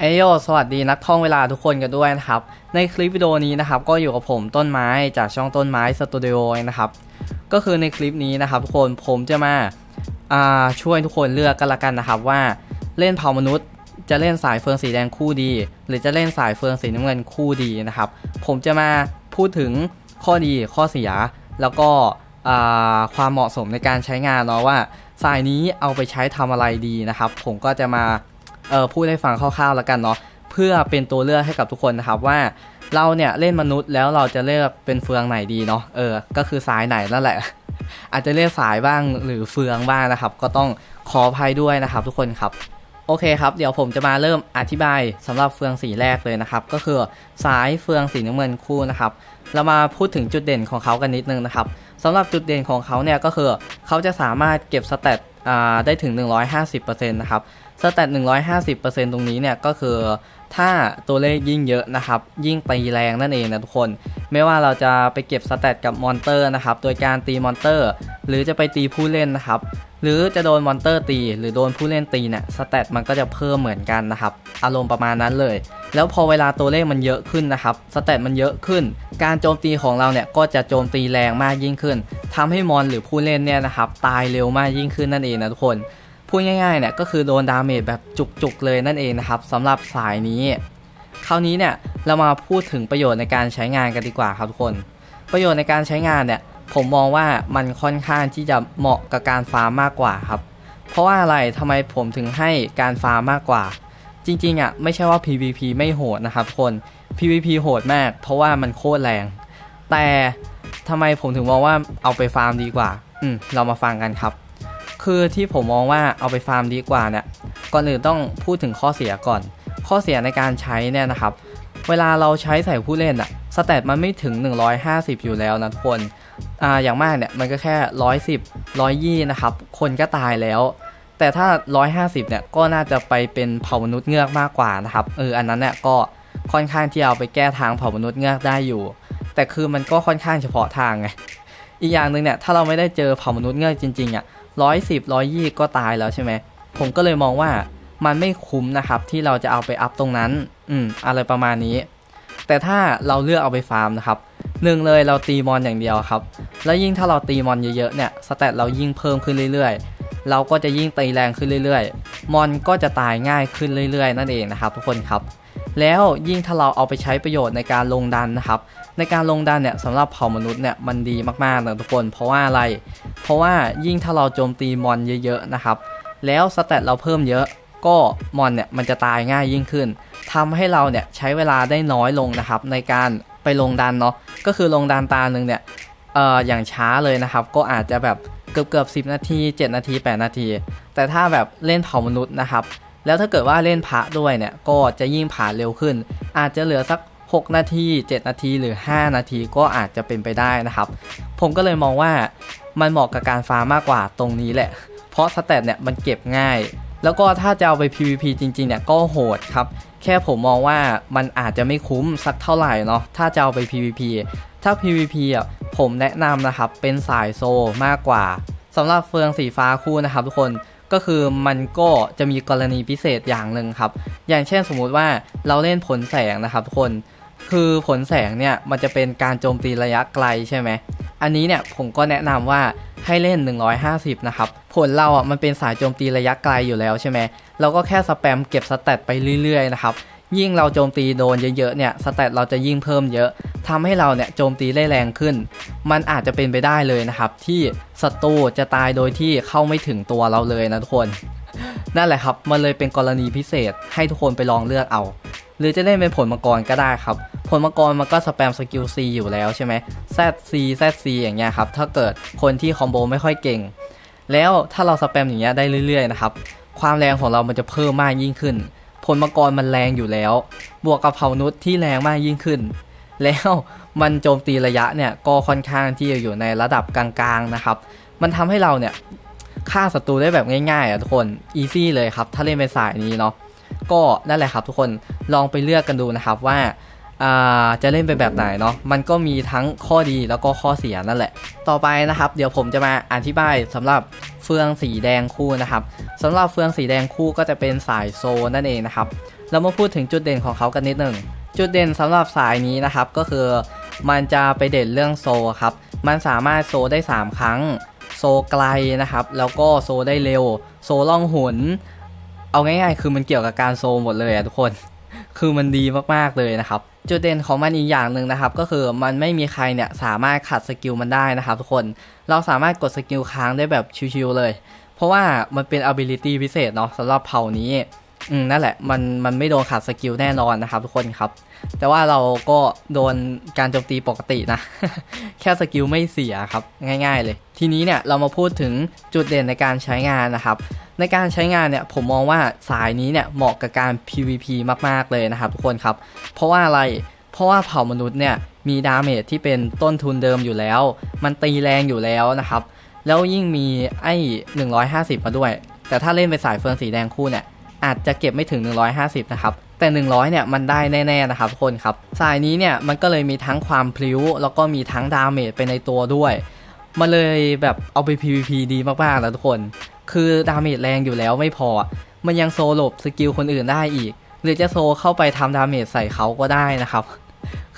เอโยสวัสดีนักท่องเวลาทุกคนกันด้วยนะครับ ในคลิปวิดีโอนี้นะครับ ก็อยู่กับผมต้นไม้จากช่องต้นไม้สตูดิโอนะครับ ก็คือในคลิปนี้นะครับ ทุกคนผมจะมาาช่วยทุกคนเลือกกันละกันนะครับว่าเล่นเผ่ามนุษย์ จะเล่นสายเฟืองสีแดงคู่ดี หรือจะเล่นสายเฟืองสีน้ำเงินคู่ดีนะครับ ผมจะมาพูดถึงข้อดีข้อเสีย แล้วก็ความเหมาะสมในการใช้งานเนาะว่าสายนี้เอาไปใช้ทำอะไรดีนะครับ ผมก็จะมา เอ่อพูดให้ฟังคร่าวๆแล้วกันเนาะเพื่อเป็นตัวเลือกให้กับทุกคนนะครับว่าเราเนี่ยเล่นมนุษย์แล้วเราจะเลือกเป็นเฟืองไหนดีเนาะเออ ก็คือสายไหนนั่นแหละ อาจจะเรียกสายบ้างหรือเฟืองบ้างนะครับ ก็ต้องขออภัยด้วยนะครับ ทุกคนครับโอเคครับ เดี๋ยวผมจะมาเริ่มอธิบายสำหรับเฟืองสีแรกเลยนะครับ ก็คือสายเฟืองสีน้ำเงินคู่นะครับ เรามาพูดถึงจุดเด่นของเขากันนิดนึงนะครับสำหรับจุดเด่นของเขาเนี่ยก็คือ เขาจะสามารถเก็บสเตต ได้ถึง 150%นะครับสแตท150%ตรงนี้เนี่ยก็คือ ถ้าตัวเลขยิ่งเยอะนะครับ ยิ่งตีแรงนั่นเองนะทุกคน ไม่ว่าเราจะไปเก็บสเตตกับมอนเตอร์นะครับ โดยการตีมอนเตอร์ หรือจะไปตีผู้เล่นนะครับ หรือจะโดนมอนเตอร์ตี หรือโดนผู้เล่นตีเนี่ยสเตตมันก็จะเพิ่มเหมือนกันนะครับ อารมณ์ประมาณนั้นเลย แล้วพอเวลาตัวเลขมันเยอะขึ้นนะครับสเตตมันเยอะขึ้น การโจมตีของเราเนี่ยก็จะโจมตีแรงมากยิ่งขึ้นทำให้มอนหรือผู้เล่นเนี่ยนะครับตายเร็วมากยิ่งขึ้นนั่นเองนะทุกคน พูดง่ายๆเนี่ยก็คือโดนดาเมจแบบจุกๆเลยนั่นเองนะครับสำหรับสายนี้ คราวนี้เนี่ยเรามาพูดถึงประโยชน์ในการใช้งานกันดีกว่าครับทุกคน ประโยชน์ในการใช้งานเนี่ยผมมองว่ามันค่อนข้างที่จะเหมาะกับการฟาร์มมากกว่าครับ เพราะว่าอะไรทำไมผมถึงให้การฟาร์มมากกว่า จริงๆอะไม่ใช่ว่า PVP ไม่โหดนะครับคน PVP โหดมาก เพราะว่ามันโคตรแรง แต่ทำไมผมถึงมองว่าเอาไปฟาร์มดีกว่า อืมเรามาฟังกันครับ คือที่ผมมองว่าเอาไปฟาร์มดีกว่าเนี่ยก่อนอื่นต้องพูดถึงข้อเสียก่อน ข้อเสียในการใช้เนี่ยนะครับ เวลาเราใช้ใส่ผู้เล่นอะสเตตมันไม่ถึง 150 อยู่แล้วนะทุกคนอ่าอย่างมากเนี่ยมันก็แค่ 110 120นะครับ คนก็ตายแล้ว แต่ถ้า 150 เนี่ยก็น่าจะไปเป็นเผ่ามนุษย์เงือกมากกว่านะครับเอออันนั้นเนี่ยก็ค่อนข้างที่เอาไปแก้ทางเผ่ามนุษย์เงือกได้อยู่ แต่คือมันก็ค่อนข้างเฉพาะทางไงอีกอย่างหนึ่งเนี่ยถ้าเราไม่ได้เจอเผ่ามนุษย์เงือกจริงๆอะ ร้อยสิบร้อยยี่ก็ตายแล้วใช่ไหม ผมก็เลยมองว่ามันไม่คุ้มนะครับที่เราจะเอาไปอัพตรงนั้น อืม อะไรประมาณนี้ แต่ถ้าเราเลือกเอาไปฟาร์มนะครับหนึ่งเลยเราตีมอนอย่างเดียวครับ แล้วยิ่งถ้าเราตีมอนเยอะๆเนี่ยสเตตเรายิ่งเพิ่มขึ้นเรื่อยๆ เราก็จะยิ่งตีแรงขึ้นเรื่อยๆ มอนก็จะตายง่ายขึ้นเรื่อยๆ นั่นเองนะครับทุกคนครับ แล้วยิ่งถ้าเราเอาไปใช้ประโยชน์ในการลงดันนะครับ ในการลงดันเนี่ยสำหรับเผ่ามนุษย์เนี่ยมันดีมากๆนะทุกคน เพราะว่าอะไร เพราะว่ายิ่งถ้าเราโจมตีมอนเยอะๆนะครับ แล้วสเตตเราเพิ่มเยอะ ก็มอนเนี่ยมันจะตายง่ายยิ่งขึ้นทำให้เราเนี่ยใช้เวลาได้น้อยลงนะครับ ในการไปลงดันเนาะ ก็คือลงดันตาหนึ่งเนี่ยเอ่ออย่างช้าเลยนะครับ ก็อาจจะแบบเกือบเกือบสินาที 7 นาที 8 นาที แต่ถ้าแบบเล่นเผ่ามนุษย์นะครับ แล้วถ้าเกิดว่าเล่นพระด้วยเนี่ย ก็จะยิ่งผ่านเร็วขึ้น อาจจะเหลือสัก 6 นาที 7 นาทีหรือ 5 นาทีก็อาจจะเป็นไปได้นะครับ ผมก็เลยมองว่ามันเหมาะกับการฟาร์มมากกว่าตรงนี้แหละ เพราะสเตตเนี่ยมันเก็บง่าย แล้วก็ถ้าจะเอาไป PVP จริงๆเนี่ยก็โหดครับ แค่ผมมองว่ามันอาจจะไม่คุ้มสักเท่าไหร่เนาะถ้าจะเอาไป PVP ถ้า PVP อะผมแนะนำนะครับเป็นสายโซมากกว่าสำหรับเฟืองสีฟ้าคู่นะครับทุกคนก็คือมันก็จะมีกรณีพิเศษอย่างหนึ่งครับ อย่างเช่นสมมุติว่าเราเล่นผลแสงนะครับทุกคน คือผลแสงเนี่ยมันจะเป็นการโจมตีระยะไกลใช่ไหม อันนี้เนี่ยผมก็แนะนำว่าให้เล่น 150 นะครับ ผลเราอะมันเป็นสายโจมตีระยะไกลอยู่แล้วใช่ไหมเราก็แค่สแปมเก็บสเตตไปเรื่อยๆนะครับ ยิ่งเราโจมตีโดนเยอะๆเนี่ยสเตตเราจะยิ่งเพิ่มเยอะทำให้เราเนี่ยโจมตีได้แรงขึ้น มันอาจจะเป็นไปได้เลยนะครับ ที่ศัตรูจะตายโดยที่เข้าไม่ถึงตัวเราเลยนะทุกคน นั่นแหละครับมันเลยเป็นกรณีพิเศษให้ทุกคนไปลองเลือกเอา หรือจะเล่นเป็นผลมังกรก็ได้ครับ ผลมังกรมันก็สแปมสกิล C อยู่แล้วใช่ไหม ZC ZC อย่างเงี้ยครับ ถ้าเกิดคนที่คอมโบไม่ค่อยเก่ง แล้วถ้าเราสแปมอย่างเงี้ยได้เรื่อยๆนะครับ ความแรงของเรามันจะเพิ่มมากยิ่งขึ้น ผลมังกรมันแรงอยู่แล้ว บวกกับเผานุษที่แรงมากยิ่งขึ้น แล้วมันโจมตีระยะเนี่ยก็ค่อนข้างที่จะอยู่ในระดับกลางๆนะครับ มันทำให้เราเนี่ยฆ่าศัตรูได้แบบง่ายๆอะทุกคน อีซี่เลยครับ ถ้าเล่นเป็นสายนี้เนาะ ก็นั่นแหละครับทุกคนลองไปเลือกกันดูนะครับว่าาจะเล่นไปแบบไหนเนาะ มันก็มีทั้งข้อดีแล้วก็ข้อเสียนั่นแหละ ต่อไปนะครับ เดี๋ยวผมจะมาอธิบายสำหรับเฟืองสีแดงคู่นะครับสำหรับเฟืองสีแดงคู่ก็จะเป็นสายโซนนั่นเองนะครับ เรามาพูดถึงจุดเด่นของเขากันนิดหนึ่ง จุดเด่นสำหรับสายนี้นะครับก็คือมันจะไปเด่นเรื่องโซครับ มันสามารถโซได้ 3 ครั้ง โซไกลนะครับ แล้วก็โซได้เร็ว โซล่องหน เอาง่ายๆ คือมันเกี่ยวกับการโซมหมดเลยอะทุกคน คือมันดีมากๆเลยนะครับ จุดเด่นของมันอีกอย่างหนึ่งนะครับ ก็คือมันไม่มีใครเนี่ยสามารถขัดสกิลมันได้นะครับทุกคน เราสามารถกดสกิลค้างได้แบบชิวๆเลย เพราะว่ามันเป็น ability พิเศษเนาะสำหรับเผ่านี้ อืมนั่นแหละมันมันไม่โดนขาดสกิลแน่นอนนะครับทุกคนครับ แต่ว่าเราก็โดนการโจมตีปกตินะ แค่สกิลไม่เสียครับง่าย ๆ เลย ทีนี้เนี่ยเรามาพูดถึงจุดเด่นในการใช้งานนะครับ ในการใช้งานเนี่ยผมมองว่าสายนี้เนี่ยเหมาะกับการ PVP มากๆเลยนะครับทุกคนครับ เพราะว่าอะไรเพราะว่าเผ่ามนุษย์เนี่ยมีดาเมจที่เป็นต้นทุนเดิมอยู่แล้ว มันตีแรงอยู่แล้วนะครับ แล้วยิ่งมีไอ้ 150 มาด้วย แต่ถ้าเล่นเป็นสายเฟืองสีแดงคู่เนี่ย อาจจะเก็บไม่ถึง 150 นะครับ แต่ 100 เนี่ย มันได้แน่ ๆ นะครับทุกคนครับ สายนี้เนี่ย มันก็เลยมีทั้งความพลิ้ว แล้วก็มีทั้งดาเมจไปในตัวด้วย มันเลยแบบเอาไป PVP ดีมากๆแล้วทุกคน คือดาเมจแรงอยู่แล้วไม่พอ มันยังโซหลบสกิลคนอื่นได้อีก หรือจะโซเข้าไปทำดาเมจใส่เขาก็ได้นะครับ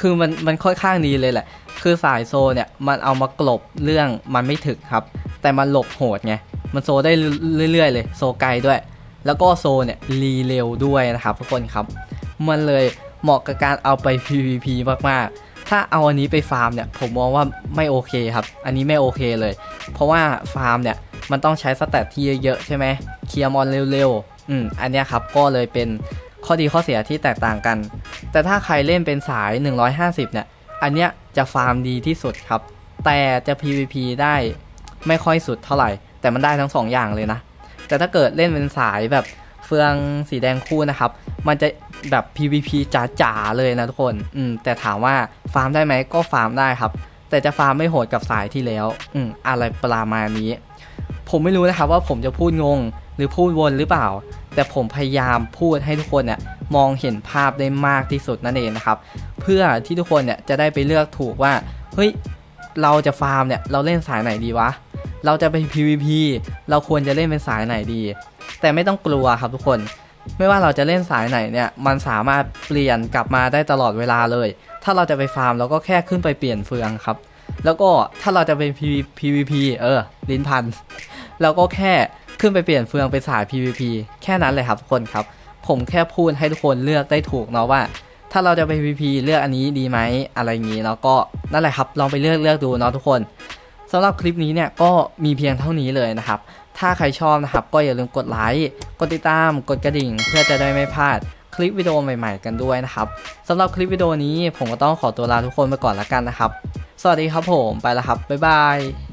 คือมันมันค่อนข้างดีเลยแหละ คือสายโซเนี่ย มันเอามากลบเรื่องมันไม่ถึกครับ แต่มันหลบโหดไง มันโซได้เรื่อยๆเลย โซไกลด้วย แล้วก็โซเนี่ยรีเร็วด้วยนะครับทุกคนครับ มันเลยเหมาะกับการเอาไป PVP มากๆ ถ้าเอาอันนี้ไปฟาร์มเนี่ยผมมองว่าไม่โอเคครับ อันนี้ไม่โอเคเลย เพราะว่าฟาร์มเนี่ยมันต้องใช้สแตทที่เยอะๆใช่ไหมเคลียร์มอนเร็วๆ อืมอันนี้ครับก็เลยเป็นข้อดีข้อเสียที่แตกต่างกัน แต่ถ้าใครเล่นเป็นสาย 150 เนี่ย อันเนี้ยจะฟาร์มดีที่สุดครับ แต่จะ PVP ได้ไม่ค่อยสุดเท่าไหร่ แต่มันได้ทั้งสองอย่างเลยนะ แต่ถ้าเกิดเล่นเป็นสายแบบเฟืองสีแดงคู่นะครับ มันจะแบบ PVP จ๋าๆเลยนะทุกคน อืม แต่ถามว่าฟาร์มได้ไหมก็ฟาร์มได้ครับ แต่จะฟาร์มไม่โหดกับสายที่แล้ว อืม อะไรประมาณนี้ ผมไม่รู้นะครับว่าผมจะพูดงงหรือพูดวนหรือเปล่า แต่ผมพยายามพูดให้ทุกคนเนี่ยมองเห็นภาพได้มากที่สุดนั่นเองนะครับ เพื่อที่ทุกคนเนี่ยจะได้ไปเลือกถูกว่า เฮ้ย เราจะฟาร์มเนี่ย เราเล่นสายไหนดีวะ เราจะไป PVP เราควรจะเล่นเป็นสายไหนดี แต่ไม่ต้องกลัวครับทุกคน ไม่ว่าเราจะเล่นสายไหนเนี่ย มันสามารถเปลี่ยนกลับมาได้ตลอดเวลาเลย ถ้าเราจะไปฟาร์มเราก็แค่ขึ้นไปเปลี่ยนเฟืองครับ แล้วก็ถ้าเราจะเป็น PVP เออ ลิ้นพัน เราก็แค่ขึ้นไปเปลี่ยนเฟืองเป็นสาย PVP แค่นั้นเลยครับทุกคนครับ ผมแค่พูดให้ทุกคนเลือกได้ถูกเนาะว่าถ้าเราจะไป PVP เลือกอันนี้ดีไหมอะไรอย่างนี้เนาะก็นั่นแหละครับลองไปเลือกเลือกดูเนาะทุกคน สำหรับคลิปนี้เนี่ยก็มีเพียงเท่านี้เลยนะครับ ถ้าใครชอบนะครับก็อย่าลืมกดไลค์ กดติดตาม กดกระดิ่ง เพื่อจะได้ไม่พลาดคลิปวิดีโอใหม่ๆกันด้วยนะครับสำหรับคลิปวิดีโอนี้ผมก็ต้องขอตัวลาทุกคนไปก่อนละกันนะครับ สวัสดีครับผมไปแล้วครับบ๊ายบาย